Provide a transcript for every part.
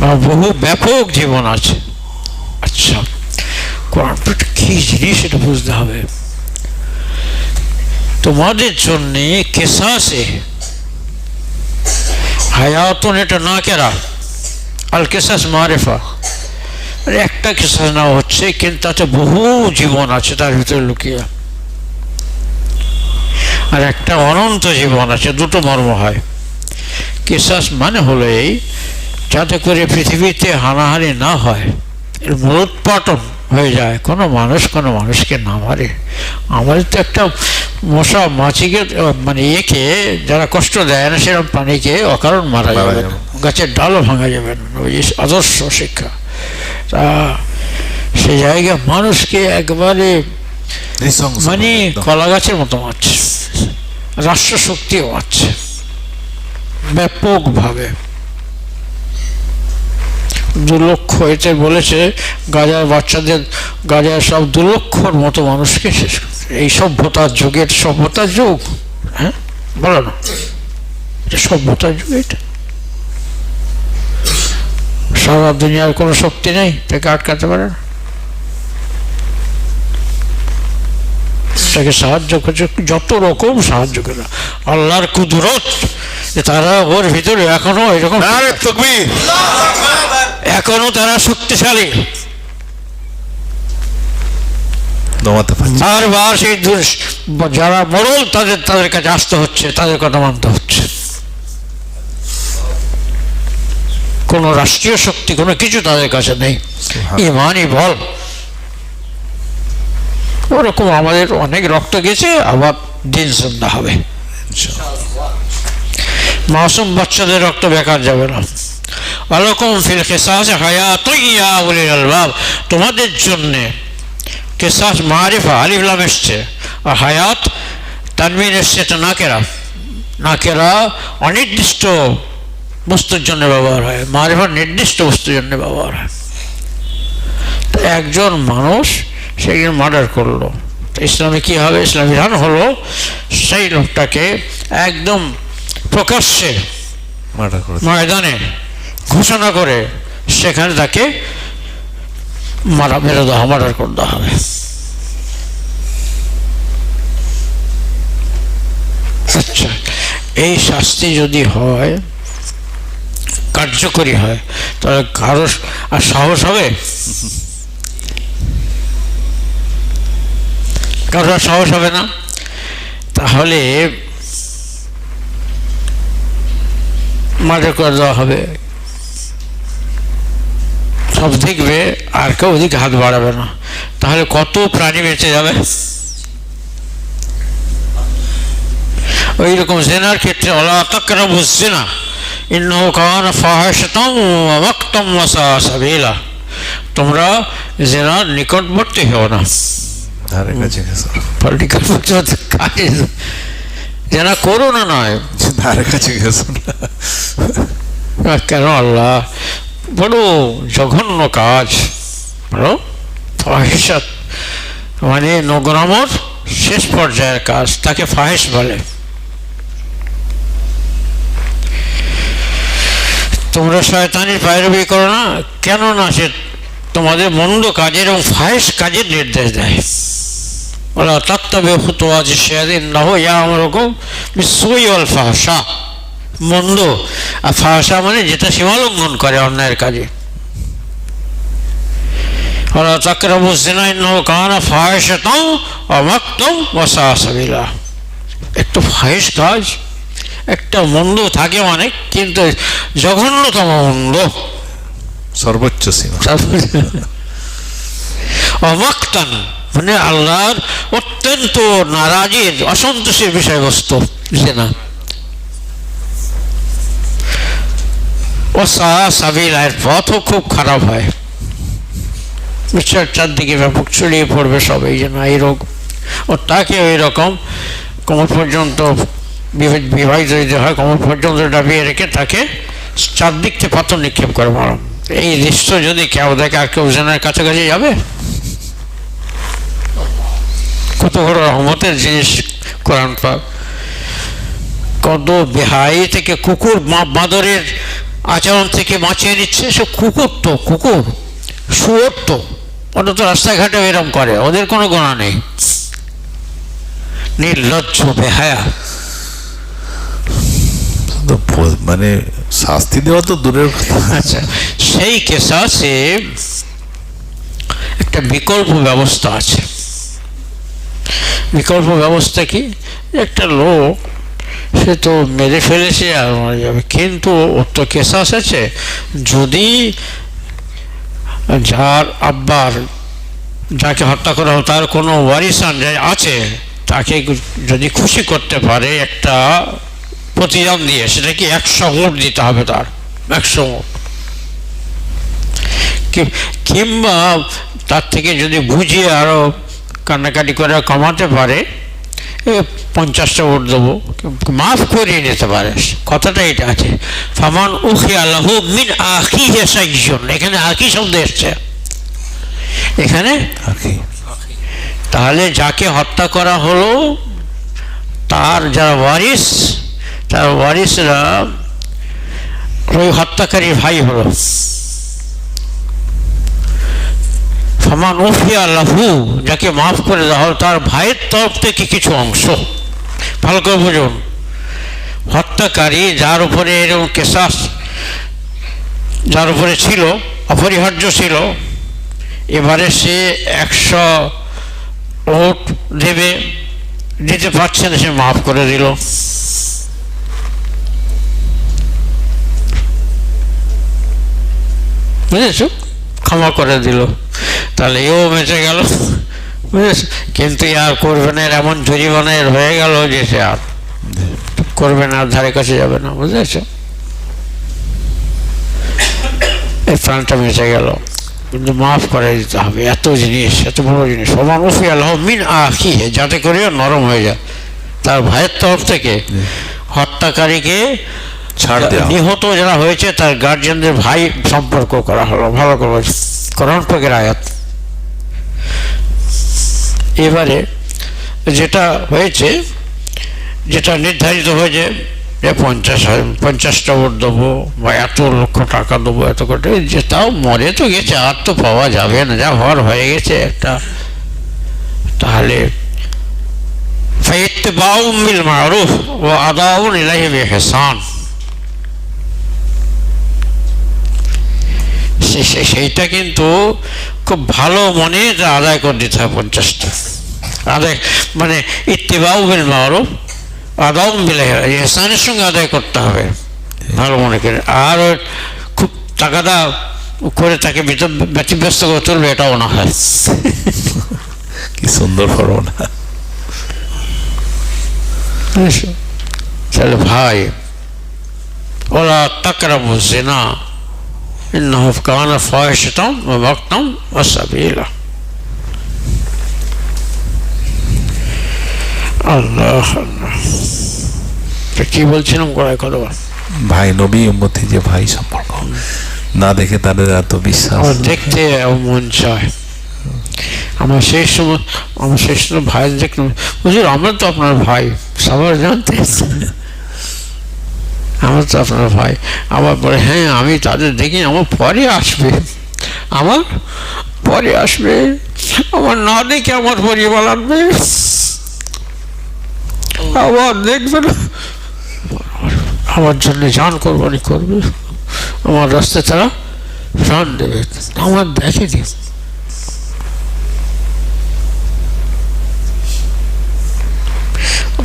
বহু ব্যাপক জীবন আছে। আচ্ছা কোরআনটা কি জিনিস এটা বুঝতে হবে। তোমাদের জন্যে কেসাসে হায়াতন এটা না কেরা আল কেসাস মারেফা। মানে একটা কেসাস নেওয়া হচ্ছে, কিন্তু তাতে বহু জীবন আছে তার ভিতরে লুকিয়ে। আর একটা অনন্ত জীবন আছে, দুটো মর্ম হয়। কেসাস মানে হলো এই যাতে করে পৃথিবীতে হানাহানি না হয় এর মূলোৎপাটন হয়ে যায়। কোনো মানুষ কোনো মানুষকে না মারে। আমাদের তো একটা মশা মাছিকে মানে একে যারা কষ্ট দেয় না সেরকম প্রাণীকে অকারণ মারা যাবে গাছের ডালও ভাঙা যাবে না। ওই আদর্শ শিক্ষা। তা সে জায়গায় মানুষকে একবারে মানে কলা গাছের মতো মারছে। রাষ্ট্র শক্তিও মারছে। ব্যাপকভাবে। দু লক্ষ এতে বলেছে গাজার বাচ্চাদের গাজার সব দু লক্ষর মতো মানুষকে শেষ এই সভ্যতার যুগের সভ্যতার যুগ হ্যাঁ? বলো না। এটা সভ্যতার যুগ এটা। সারা দুনিয়ার কোনো শক্তি নেই তাকে আটকাতে পারে না। তাকে সাহায্য করছে যত রকম সাহায্য করে। আল্লাহর কুদরত তারা ওর ভিতরে এখনও এরকম এখনও তারা শক্তিশালী। বারবার সেই যারা মরল তাদের তাদের কাছে আসতে হচ্ছে তাদের কথা মানতে হচ্ছে। কোনো রাষ্ট্রীয় শক্তি কোনো কিছু তাদের কাছে নেই। ইমানই বল। ওরকম আমাদের অনেক রক্ত গেছে আবার দিন সন্ধ্যা হবে। মাসুম বাচ্চাদের রক্ত বেকার যাবে না। ফিল কেসাস উলিল আলবাব। তোমাদের জন্যে কেসাস মারিফা আলিফলাম এসছে। আর হায়াত তানমিন এসছে এটা নাকেরা। নাকেরা অনির্দিষ্ট বস্তুর জন্য ব্যবহার হয়। মারিফা নির্দিষ্ট বস্তুর জন্য ব্যবহার হয়। তো একজন মানুষ সেদিন মার্ডার করল। ইসলামে কী হবে? ইসলাম বিধান হলো সেই লোকটাকে একদম প্রকাশ্যে ময়দানে ঘোষণা করে, সেখানে তাকে মারা, মেরে দেওয়া, মার্ডার করে দেওয়া হবে। আচ্ছা এই শাস্তি যদি হয়, কার্যকরী হয়, তাহলে কারও আর সাহস হবে? কারও আর সাহস হবে না? তাহলে মার্ডার করে দেওয়া হবে। সব দেখবে আর কেউ ওদিকে হাত বাড়াবে না। তাহলে কত প্রাণী বেঁচে যাবে? ওই রকম জেনার ক্ষেত্রে ওলা তাকরা বুঝছে না ইন্নহ কান ওয়াসা সাবিলা। তোমরা জেনার নিকটবর্তী হও না। জেনা করো না নয়। কাছে গেছো না। কেন আল্লাহ? বড় জঘন্য কাজ। বড় ফাহিসাত মানে নোগ্রামর শেষ পর্যায়ের কাজ, তাকে ফাহেস বলে। তোমরা শয়তানির পায়রবি করো না কেন না সে তোমাদের মন্দ কাজের এবং ফাহেস কাজের নির্দেশ দেয়। ওরা তত্ত্বে ফুতোয়া যে সেদিন না হো ইয়া আমরকম বিশ্বই অল ফাহসা মন্দ। আর ফাহসা মানে যেটা সীমালঙ্ঘন করে অন্যায়ের কাজে। ওরা তাকরাবু একটু কাজ একটা মন্দ থাকে মানে কিন্তু জঘন্যতম মন্দ। সর্বোচ্চ সীমা। অমাক্তান মানে আল্লাহর অত্যন্ত নারাজির অসন্তোষের বিষয়বস্তু জেনা ও সা সাবিল এর পথও খুব খারাপ হয়। বিচার চারদিকে ব্যাপক ছড়িয়ে পড়বে সব এই জন্য এই রোগ। ও তাকে ওই রকম কোমর পর্যন্ত বিবাহিত যদি হয়, কোমর পর্যন্ত ডাবিয়ে রেখে তাকে চারদিক থেকে পাথর নিক্ষেপ করে মারো। এই দৃশ্য যদি কেউ দেখে, আর কেউ জেনার কাছাকাছি যাবে? কত বড় রহমতের জিনিস কোরআন পাক। কত বেহাই থেকে কুকুর বাঁদরের আচরণ থেকে বাঁচিয়ে নিচ্ছে সে কুকুর তো কুকুর শুয়োর তো ওটা তো রাস্তাঘাটে এরম করে ওদের কোনো গোনা নেই। নির্লজ্জ বেহায়া। মানে শাস্তি দেওয়া তো দূরের আচ্ছা সেই কেসাসে একটা বিকল্প ব্যবস্থা আছে। বিকল্প ব্যবস্থা কি? একটা লোক সে তো মেরে ফেলেছে আর মারা যাবে কিন্তু ওর তো কেসাস আছে যদি যার আব্বার যাকে হত্যা করা হলো তার কোনো ওয়ারিসান যে আছে, তাকে যদি খুশি করতে পারে, একটা প্রতিদান দিয়ে সেটা কি একশো ভোট দিতে হবে তার, একশো কি- কিংবা তার থেকে যদি বুঝিয়ে আরও কান্নাকাটি করে কমাতে পারে পঞ্চাশটা ভোট দেবো। মাফ করিয়ে নিতে পারে। কথাটা এটা আছে। ফামান উখি আল্লাহ মিন আখি হেসাইজন এখানে আখি শব্দ এসছে। এখানে তাহলে যাকে হত্যা করা হলো তার যারা ওয়ারিস তার ওয়ারিসরা ওই হত্যাকারী ভাই হলো। সমান উফিয়া লাহু যাকে মাফ করে দেওয়া হলো তার ভাইয়ের তরফ থেকে কিছু অংশ। বুঝুন। হত্যাকারী যার উপরে এরকম কেশাস যার উপরে ছিল, অপরিহার্য ছিল, এবারে সে একশো ওট দেবে, দিতে পারছে না, সে মাফ করে দিল। বুঝেছ? ক্ষমা করে দিল। তাহলে এও বেঁচে গেল। কিন্তু আর করবে না এর এমন জরিমানের হয়ে গেল যে সে আর করবে না আর ধারে কাছে যাবে না বুঝেছ? এই প্রাণটা বেঁচে গেল। কিন্তু মাফ করে দিতে হবে এত জিনিস এত বড় জিনিস। সমান উফি আল্লাহ মিন আখি যাতে করে নরম হয়ে যায়। তার ভাইয়ের তরফ থেকে হত্যাকারীকে ছাড় নিহত যারা হয়েছে তার গার্জিয়ানদের ভাই সম্পর্ক করা হলো। ভালো করে। কোরআন পাকের আয়াত। এবারে যেটা হয়েছে, যেটা নির্ধারিত হয়েছে যে পঞ্চাশ পঞ্চাশটা ভোট দেবো বা এত লক্ষ টাকা দেবো, এত করে যে তাও মরে তো গেছে, আর তো পাওয়া যাবে না, যা হওয়ার হয়ে গেছে একটা। তাহলে ফেতবাউমিল মারুফ ও আদাউন ইলাহি বেহসান। সেইটা কিন্তু খুব ভালো মনে এটা আদায় করে দিতে হবে পঞ্চাশটা। আদায় মানে ইত্তেবাউ বিল মারুফ আদাউ বিল এহসানের সঙ্গে আদায় করতে হবে ভালো মনে করে। আর ওর খুব টাকাটা করে তাকে ব্যতিব্যস্ত করে তুলবে এটাও না হয়। কি সুন্দর ফরমানা। বুঝেছ? তাহলে ভাই ওলা তাকরাবু জিনা। ইন্নাহু ফাহিশাতান ওয়া মাকতান ওয়া সাবিলা আল্লাহ কি বলছিলাম? কথা বল। ভাই নবী উম্মতি যে ভাই সম্পর্ক। না দেখে তাদের এত বিশ্বাস। দেখতে মন চায়। আমার সেই সময় আমার সেই সময় ভাই দেখলাম। বুঝলি আমরা তো আপনার ভাই। সবার জানতে আমার তো আপনার ভাই। আমার পরে হ্যাঁ আমি তাদের দেখি, আমার পরে আসবে। আমার পরে আসবে। আমার না দেখে আমার পরিবার আনবে। আবার দেখবে না। আমার জন্য জান কোরবানি করবে। আমার রাস্তায় তারা প্রাণ দেবে। আমার দেখে দেখেনি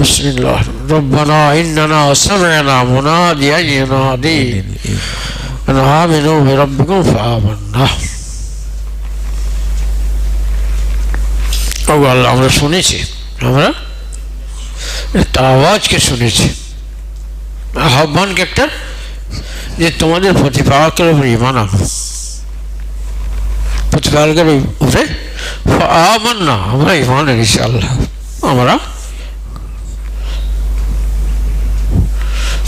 بسم الله ربنا إننا سمعنا مناديا ينادي أن آمنوا بربكم فآمنا ও আল্লাহ আমরা শুনেছি আমরা একটা আওয়াজকে শুনেছি আহ্বানকে একটা যে তোমাদের প্রতিপালকের উপর ইমান আনো প্রতিপালকের উপরে আমার না আমরা ইমান এনেছি আল্লাহ আমরা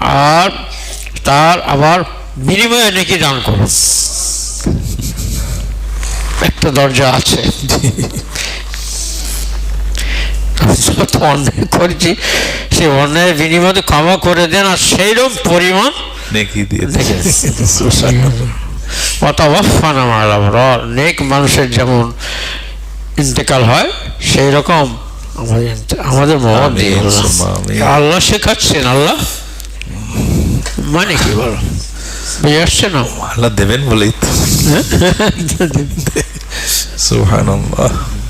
আর তার আবার বিনিময়ে নাকি দান করুন। একটা দরজা আছে। যত অন্যায় করেছি সে অন্যায়ের বিনিময়ে ক্ষমা করে দেন আর সেইরকম পরিমাণ নেকি দিয়ে দেখে অতওয়াফানা মালাবরার নেক মানুষের যেমন ইন্তেকাল হয় সেই রকম আমাদের দিয়ে আমিন। আল্লাহ শেখাচ্ছেন আল্লাহ মানে কি বলো? বুঝে আসছে না? আল্লাহ দেবেন বলেই তো। সুবহানাল্লাহ।